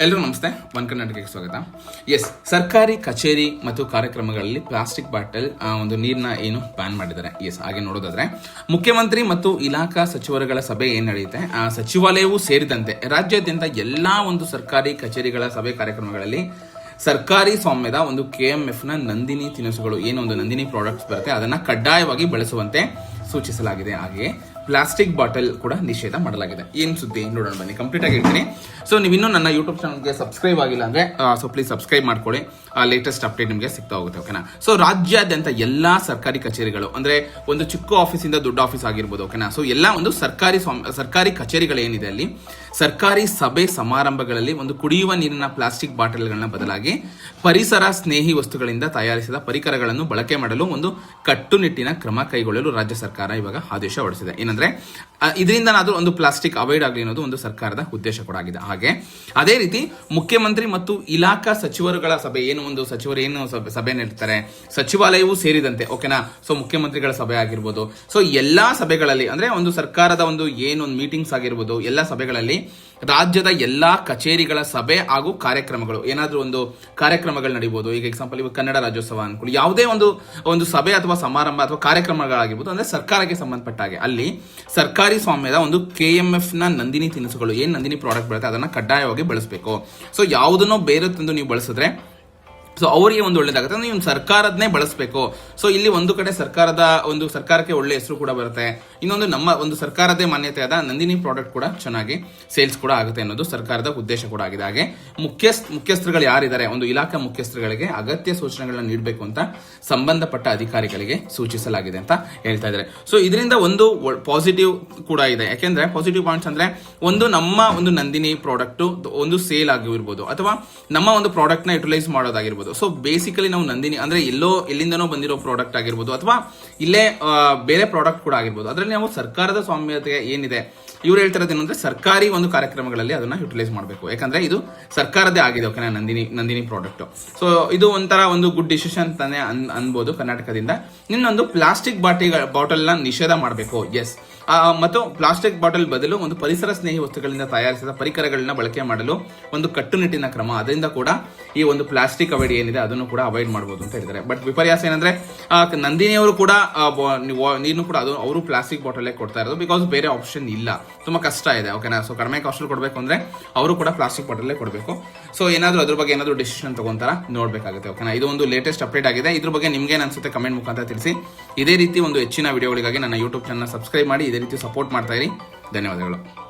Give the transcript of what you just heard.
ಎಲ್ಲರೂ ನಮಸ್ತೆ, ಒನ್ ಕರ್ನಾಟಕಕ್ಕೆ ಸ್ವಾಗತ. ಎಸ್ ಸರ್ಕಾರಿ ಕಚೇರಿ ಮತ್ತು ಕಾರ್ಯಕ್ರಮಗಳಲ್ಲಿ ಪ್ಲಾಸ್ಟಿಕ್ ಬಾಟಲ್ ಒಂದು ನೀರನ್ನ ಏನು ಬ್ಯಾನ್ ಮಾಡಿದ್ದಾರೆ. ಎಸ್ ಹಾಗೆ ನೋಡೋದಾದ್ರೆ, ಮುಖ್ಯಮಂತ್ರಿ ಮತ್ತು ಇಲಾಖಾ ಸಚಿವರುಗಳ ಸಭೆ ಏನ್ ನಡೆಯುತ್ತೆ? ಆ, ಸಚಿವಾಲಯವೂ ಸೇರಿದಂತೆ ರಾಜ್ಯಾದ್ಯಂತ ಎಲ್ಲಾ ಒಂದು ಸರ್ಕಾರಿ ಕಚೇರಿಗಳ ಸಭೆ ಕಾರ್ಯಕ್ರಮಗಳಲ್ಲಿ ಸರ್ಕಾರಿ ಸ್ವಾಮ್ಯದ ಒಂದು ಕೆ ಎಂ ಎಫ್ನ ನಂದಿನಿ ತಿನಿಸುಗಳು, ಏನು ಒಂದು ನಂದಿನಿ ಪ್ರಾಡಕ್ಟ್ಸ್ ಬರುತ್ತೆ, ಅದನ್ನ ಕಡ್ಡಾಯವಾಗಿ ಬಳಸುವಂತೆ ಸೂಚಿಸಲಾಗಿದೆ. ಹಾಗೆಯೇ ಪ್ಲಾಸ್ಟಿಕ್ ಬಾಟಲ್ ಕೂಡ ನಿಷೇಧ ಮಾಡಲಾಗಿದೆ. ಏನ್ ಸುದ್ದಿ? ನೋಡೋಣ, ಬನ್ನಿ. ಕಂಪ್ಲೀಟ್ ಆಗಿ ಇರ್ತೀನಿ ಸೊ ನೀವು ಇನ್ನೂ ನನ್ನ ಯೂಟ್ಯೂಬ್ ಚಾನಲ್ಗೆ ಸಬ್ಸ್ಕ್ರೈಬ್ ಆಗಿಲ್ಲ ಅಂದ್ರೆ ಸೊ ಪ್ಲೀಸ್ ಸಬ್ಸ್ಕ್ರೈಬ್ ಮಾಡ್ಕೊಳ್ಳಿ. ಲೇಟೆಸ್ಟ್ ಅಪ್ಡೇಟ್ ನಿಮಗೆ ಸಿಗ್ತಾ ಹೋಗುತ್ತೆ ಓಕೆನಾ ಸೊ ರಾಜ್ಯಾದ್ಯಂತ ಎಲ್ಲಾ ಸರ್ಕಾರಿ ಕಚೇರಿಗಳು, ಅಂದ್ರೆ ಒಂದು ಚಿಕ್ಕ ಆಫೀಸಿಂದ ದೊಡ್ಡ ಆಫೀಸ್ ಆಗಿರ್ಬೋದು ಓಕೆನಾ ಸೊ ಎಲ್ಲ ಒಂದು ಸರ್ಕಾರಿ ಸರ್ಕಾರಿ ಕಚೇರಿಗಳು ಏನಿದೆ ಅಲ್ಲಿ? ಸರ್ಕಾರಿ ಸಭೆ ಸಮಾರಂಭಗಳಲ್ಲಿ ಒಂದು ಕುಡಿಯುವ ನೀರಿನ ಪ್ಲಾಸ್ಟಿಕ್ ಬಾಟಲ್ಗಳನ್ನ ಬದಲಾಗಿ ಪರಿಸರ ಸ್ನೇಹಿ ವಸ್ತುಗಳಿಂದ ತಯಾರಿಸಿದ ಪರಿಕರಗಳನ್ನು ಬಳಕೆ ಮಾಡಲು ಒಂದು ಕಟ್ಟುನಿಟ್ಟಿನ ಕ್ರಮ ಕೈಗೊಳ್ಳಲು ರಾಜ್ಯ ಸರ್ಕಾರ ಇವಾಗ ಆದೇಶ ಹೊರಡಿಸಿದೆ. ಏನಂದ್ರೆ ಇದರಿಂದ ಇದರಿಂದನಾದ್ರೂ ಒಂದು ಪ್ಲಾಸ್ಟಿಕ್ ಅವಾಯ್ಡ್ ಆಗಲಿ ಅನ್ನೋದು ಒಂದು ಸರ್ಕಾರದ ಉದ್ದೇಶ ಕೂಡ ಆಗಿದೆ. ಹಾಗೆ, ಅದೇ ರೀತಿ ಮುಖ್ಯಮಂತ್ರಿ ಮತ್ತು ಇಲಾಖಾ ಸಚಿವರುಗಳ ಸಭೆ, ಏನು ಒಂದು ಸಚಿವರು ಏನು ಸಭೆ ನಡೆಸ್ತಾರೆ ಸಚಿವಾಲಯವೂ ಸೇರಿದಂತೆ ಓಕೆನಾ ಸೊ ಮುಖ್ಯಮಂತ್ರಿಗಳ ಸಭೆ ಆಗಿರ್ಬೋದು. ಸೊ ಎಲ್ಲಾ ಸಭೆಗಳಲ್ಲಿ, ಅಂದ್ರೆ ಒಂದು ಸರ್ಕಾರದ ಒಂದು ಏನೊಂದು ಮೀಟಿಂಗ್ಸ್ ಆಗಿರ್ಬೋದು, ಎಲ್ಲಾ ಸಭೆಗಳಲ್ಲಿ ರಾಜ್ಯದ ಎಲ್ಲಾ ಕಚೇರಿಗಳ ಸಭೆ ಹಾಗೂ ಕಾರ್ಯಕ್ರಮಗಳು, ಏನಾದರೂ ಒಂದು ಕಾರ್ಯಕ್ರಮಗಳು ನಡೀಬಹುದು ಈಗ ಎಕ್ಸಾಂಪಲ್ ಇವಾಗ ಕನ್ನಡ ರಾಜ್ಯೋತ್ಸವ ಅನ್ಕೊಳ್ಳಿ. ಯಾವುದೇ ಒಂದು ಒಂದು ಸಭೆ ಅಥವಾ ಸಮಾರಂಭ ಅಥವಾ ಕಾರ್ಯಕ್ರಮಗಳಾಗಿರ್ಬೋದು, ಅಂದ್ರೆ ಸರ್ಕಾರಕ್ಕೆ ಸಂಬಂಧಪಟ್ಟ ಹಾಗೆ. ಅಲ್ಲಿ ಸರ್ಕಾರಿ ಸ್ವಾಮ್ಯದ ಒಂದು ಕೆ ಎಂ ಎಫ್ನ ನಂದಿನಿ ತಿನಿಸುಗಳು, ಏನ್ ನಂದಿನಿ ಪ್ರಾಡಕ್ಟ್ ಬರುತ್ತೆ, ಅದನ್ನ ಕಡ್ಡಾಯವಾಗಿ ಬಳಸಬೇಕು. ಸೊ ಯಾವುದನ್ನೋ ಬೇರೆ ತಂದು ನೀವು ಬಳಸಿದ್ರೆ ಸೊ ಅವರಿಗೆ ಒಂದು ಒಳ್ಳೇದಾಗುತ್ತೆ. ಅಂದ್ರೆ ನೀವು ಸರ್ಕಾರದನ್ನೇ ಬಳಸಬೇಕು. ಸೊ ಇಲ್ಲಿ ಒಂದು ಕಡೆ ಸರ್ಕಾರದ ಒಂದು ಸರ್ಕಾರಕ್ಕೆ ಒಳ್ಳೆ ಹೆಸರು ಕೂಡ ಬರುತ್ತೆ. ಇನ್ನೊಂದು ನಮ್ಮ ಒಂದು ಸರ್ಕಾರದೇ ಆದ ನಂದಿನಿ ಪ್ರಾಡಕ್ಟ್ ಕೂಡ ಚೆನ್ನಾಗಿ ಸೇಲ್ಸ್ ಕೂಡ ಆಗುತ್ತೆ ಅನ್ನೋದು ಸರ್ಕಾರದ ಉದ್ದೇಶ ಕೂಡ ಆಗಿದೆ. ಹಾಗೆ ಮುಖ್ಯಸ್ಥ ಮುಖ್ಯಸ್ಥರುಗಳು ಯಾರಿದ್ದಾರೆ? ಒಂದು ಇಲಾಖೆ ಮುಖ್ಯಸ್ಥರುಗಳಿಗೆ ಅಗತ್ಯ ಸೂಚನೆಗಳನ್ನ ನೀಡಬೇಕು ಅಂತ ಸಂಬಂಧಪಟ್ಟ ಅಧಿಕಾರಿಗಳಿಗೆ ಸೂಚಿಸಲಾಗಿದೆ ಅಂತ ಹೇಳ್ತಾ ಇದ್ದಾರೆ. ಸೊ ಇದರಿಂದ ಒಂದು ಪಾಸಿಟಿವ್ ಕೂಡ ಇದೆ. ಯಾಕೆಂದ್ರೆ ಪಾಸಿಟಿವ್ ಪಾಯಿಂಟ್ಸ್ ಅಂದ್ರೆ ಒಂದು ನಮ್ಮ ಒಂದು ನಂದಿನಿ ಪ್ರಾಡಕ್ಟ್ ಒಂದು ಸೇಲ್ ಆಗಿರ್ಬೋದು. ಅಥವಾ ನಮ್ಮ ಒಂದು ಪ್ರಾಡಕ್ಟ್ನ ಯುಟಿಲೈಸ್ ಮಾಡೋದಾಗಿರ್ಬೋದು. ಸೊ ಬೇಸಿಕಲಿ ನಾವು ನಂದಿನಿ ಅಂದ್ರೆ ಎಲ್ಲೋ ಎಲ್ಲಿಂದನೋ ಬಂದಿರೋ ಪ್ರಾಡಕ್ಟ್ ಆಗಿರ್ಬೋದು ಅಥವಾ ಇಲ್ಲೇ ಬೇರೆ ಪ್ರಾಡಕ್ಟ್ ಕೂಡ ಆಗಿರ್ಬೋದು. ಅದರಲ್ಲಿ ನಾವು ಸರ್ಕಾರದ ಸ್ವಾಮ್ಯತೆ ಏನಿದೆ? ಇವ್ರು ಹೇಳ್ತಿರೋದು ಏನಂದ್ರೆ ಸರ್ಕಾರಿ ಒಂದು ಕಾರ್ಯಕ್ರಮಗಳಲ್ಲಿ ಅದನ್ನ ಯುಟಿಲೈಸ್ ಮಾಡಬೇಕು. ಯಾಕಂದ್ರೆ ಇದು ಸರ್ಕಾರದೇ ಆಗಿದೆ, ಓಕೆನಾ, ನಂದಿನಿ ನಂದಿನಿ ಪ್ರಾಡಕ್ಟ್ ಸೊ ಇದು ಒಂಥರ ಒಂದು ಗುಡ್ ಡಿಸಿಷನ್ ತಾನೇ ಅನ್ ಅನ್ಬೋದು ಕರ್ನಾಟಕದಿಂದ. ಇನ್ನೊಂದು ಪ್ಲಾಸ್ಟಿಕ್ ಬಾಟಿ ಬಾಟಲ್ನ ನಿಷೇಧ ಮಾಡಬೇಕು. ಎಸ್ ಮತ್ತು ಪ್ಲಾಸ್ಟಿಕ್ ಬಾಟಲ್ ಬದಲು ಒಂದು ಪರಿಸರ ಸ್ನೇಹಿ ವಸ್ತುಗಳಿಂದ ತಯಾರಿಸಿದ ಪರಿಕರಗಳನ್ನ ಬಳಕೆ ಮಾಡಲು ಒಂದು ಕಟ್ಟುನಿಟ್ಟಿನ ಕ್ರಮ. ಅದರಿಂದ ಕೂಡ ಈ ಒಂದು ಪ್ಲಾಸ್ಟಿಕ್ ಅವಾಯ್ಡ್ ಏನಿದೆ ಅದನ್ನು ಕೂಡ ಅವಾಯ್ಡ್ ಮಾಡಬಹುದು ಅಂತ ಹೇಳಿದ್ದಾರೆ. ಬಟ್ ವಿಪರ್ಯಾಸ ಏನಂದ್ರೆ ನಂದಿನಿಯವರು ಕೂಡ ನೀರು ಕೂಡ ಅದು ಅವರು ಪ್ಲಾಸ್ಟಿಕ್ ಬಾಟಲೇ ಕೊಡ್ತಾ ಇರೋದು ಬಿಕಾಸ್ ಬೇರೆ ಆಪ್ಷನ್ ಇಲ್ಲ. ತುಂಬಾ ಕಷ್ಟ ಇದೆ. ಓಕೆನಾ ಸೊ ಕಡಿಮೆ ಕಾಸ್ಟ್ ಕೊಡಬೇಕು ಅಂದ್ರೆ ಅವರು ಕೂಡ ಪ್ಲಾಸ್ಟಿಕ್ ಬಾಟಲೇ ಕೊಡಬೇಕು. ಸೊ ಏನಾದರೂ ಅದ್ರ ಬಗ್ಗೆ ಏನಾದರೂ ಡಿಸಿಷನ್ ತಗೊಂತಾರ? ನೋಡಬೇಕಾಗುತ್ತೆ. ಓಕೆನಾ ಇದು ಒಂದು ಲೇಟೆಸ್ಟ್ ಅಪ್ಡೇಟ್ ಆಗಿದೆ. ಇದ್ರ ಬಗ್ಗೆ ನಿಮ್ಗೆ ಅನ್ಸುತ್ತೆ ಕಮೆಂಟ್ ಮುಖಾಂತರ ತಿಳಿಸಿ. ಇದೇ ರೀತಿ ಒಂದು ಹೆಚ್ಚಿನ ವಿಡಿಯೋಗಳಿಗಾಗಿ ನನ್ನ ಯೂಟ್ಯೂಬ್ ಚಾನಲ್ ಸಬ್ಸ್ಕ್ರೈಬ್ ಮಾಡಿ. ಇದೇ ರೀತಿ ಸಪೋರ್ಟ್ ಮಾಡ್ತಾ ಇರಿ. ಧನ್ಯವಾದಗಳು.